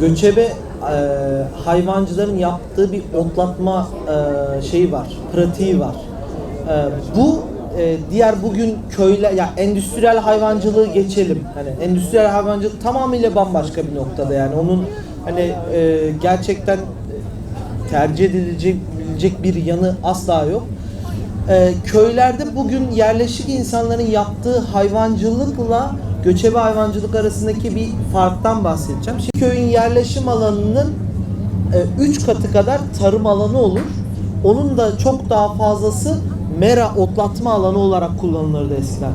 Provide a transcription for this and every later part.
göçebe e, hayvancıların yaptığı bir otlatma e, şeyi var, pratiği var. E, bu e, diğer bugün köyler, ya endüstriyel hayvancılığı geçelim. Hani endüstriyel hayvancılık tamamıyla bambaşka bir noktada yani onun hani e, gerçekten tercih edilecek bir yanı asla yok. Ee, köylerde bugün yerleşik insanların yaptığı hayvancılıkla göçebe hayvancılık arasındaki bir farktan bahsedeceğim. Şimdi köyün yerleşim alanının 3 katı kadar tarım alanı olur. Onun da çok daha fazlası mera otlatma alanı olarak kullanılırdı eskiden.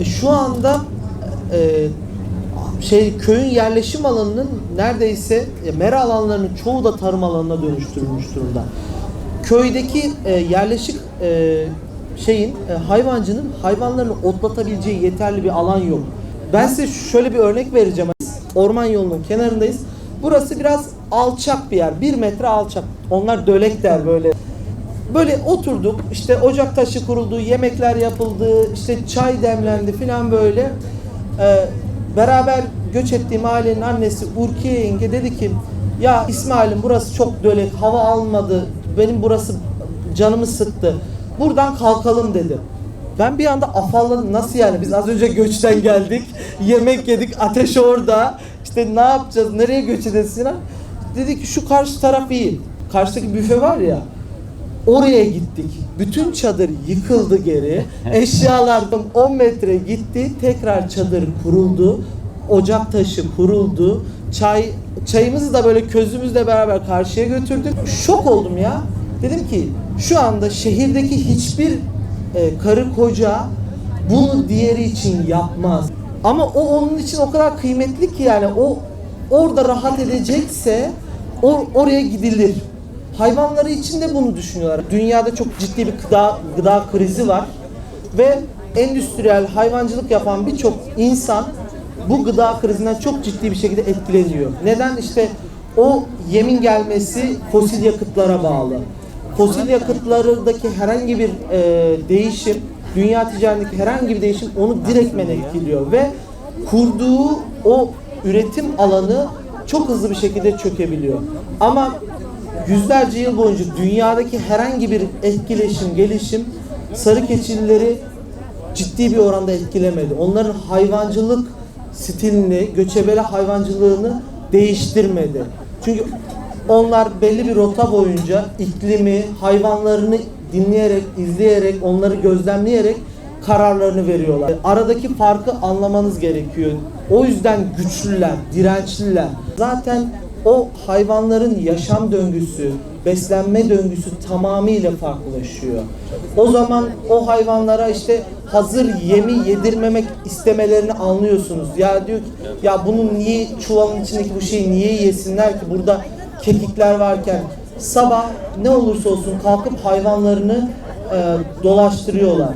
E, şu anda e, şey köyün yerleşim alanının neredeyse e, mera alanlarının çoğu da tarım alanına dönüştürülmüş durumda. Köydeki e, yerleşik e, şeyin e, hayvancının hayvanlarını otlatabileceği yeterli bir alan yok. Ben size şöyle bir örnek vereceğim. Orman yolunun kenarındayız. Burası biraz alçak bir yer. Bir metre alçak. Onlar dölek der böyle. Böyle oturduk, işte ocak taşı kuruldu, yemekler yapıldı, işte çay demlendi filan böyle. Ee, beraber göç ettiğim ailenin annesi Urkiye yenge dedi ki ya İsmail'im burası çok dölek, hava almadı, benim burası canımı sıktı. Buradan kalkalım dedi. Ben bir anda afalladım. Nasıl yani? Biz az önce göçten geldik. Yemek yedik. Ateş orada. İşte ne yapacağız? Nereye göç edeceğiz Sinan? Dedi ki şu karşı taraf iyi. Karşıdaki büfe var ya. Oraya gittik. Bütün çadır yıkıldı geri. Eşyalar 10 metre gitti. Tekrar çadır kuruldu. Ocak taşı kuruldu. Çay çayımızı da böyle közümüzle beraber karşıya götürdük. Şok oldum ya. Dedim ki şu anda şehirdeki hiçbir e, karı koca bunu diğeri için yapmaz. Ama o onun için o kadar kıymetli ki yani o orada rahat edecekse o, oraya gidilir. Hayvanları için de bunu düşünüyorlar. Dünyada çok ciddi bir gıda, gıda krizi var ve endüstriyel hayvancılık yapan birçok insan bu gıda krizinden çok ciddi bir şekilde etkileniyor. Neden? İşte o yemin gelmesi fosil yakıtlara bağlı. Fosil yakıtlardaki herhangi bir e, değişim, dünya ticaretindeki herhangi bir değişim onu direktmen etkiliyor ve kurduğu o üretim alanı çok hızlı bir şekilde çökebiliyor. Ama yüzlerce yıl boyunca dünyadaki herhangi bir etkileşim, gelişim sarı keçilileri ciddi bir oranda etkilemedi. Onların hayvancılık stilini, göçebeli hayvancılığını değiştirmedi. Çünkü onlar belli bir rota boyunca iklimi, hayvanlarını dinleyerek, izleyerek, onları gözlemleyerek kararlarını veriyorlar. Aradaki farkı anlamanız gerekiyor. O yüzden güçlüler, dirençliler. Zaten o hayvanların yaşam döngüsü, beslenme döngüsü tamamıyla farklılaşıyor. O zaman o hayvanlara işte hazır yemi yedirmemek istemelerini anlıyorsunuz. Ya diyor ki ya bunun niye çuvalın içindeki bu şeyi niye yesinler ki burada kekikler varken sabah ne olursa olsun kalkıp hayvanlarını e, dolaştırıyorlar.